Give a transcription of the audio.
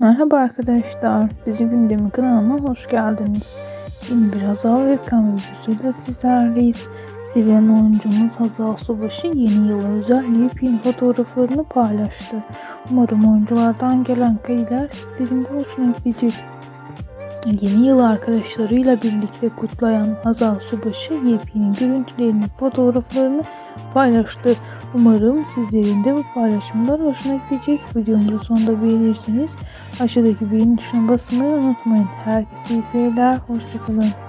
Merhaba arkadaşlar, Dizi Gündemi kanalıma hoş geldiniz. Yeni bir Hazal Erkan videosuyla sizlerleyiz. Sevilen oyuncumuz Hazal Subaşı yeni yıla özel yepyeni fotoğraflarını paylaştı. Umarım oyunculardan gelen kareler sizlerin de hoşuna gidecek. Yeni yılı arkadaşlarıyla birlikte kutlayan Hazal Subaşı yepyeni görüntülerini, fotoğraflarını paylaştı. Umarım sizlerin de bu paylaşımlar hoşuna gidecek. Videomuzun sonunda beğenirsiniz. Aşağıdaki beğeni tuşuna basmayı unutmayın. Herkese iyi seyirler. Hoşçakalın.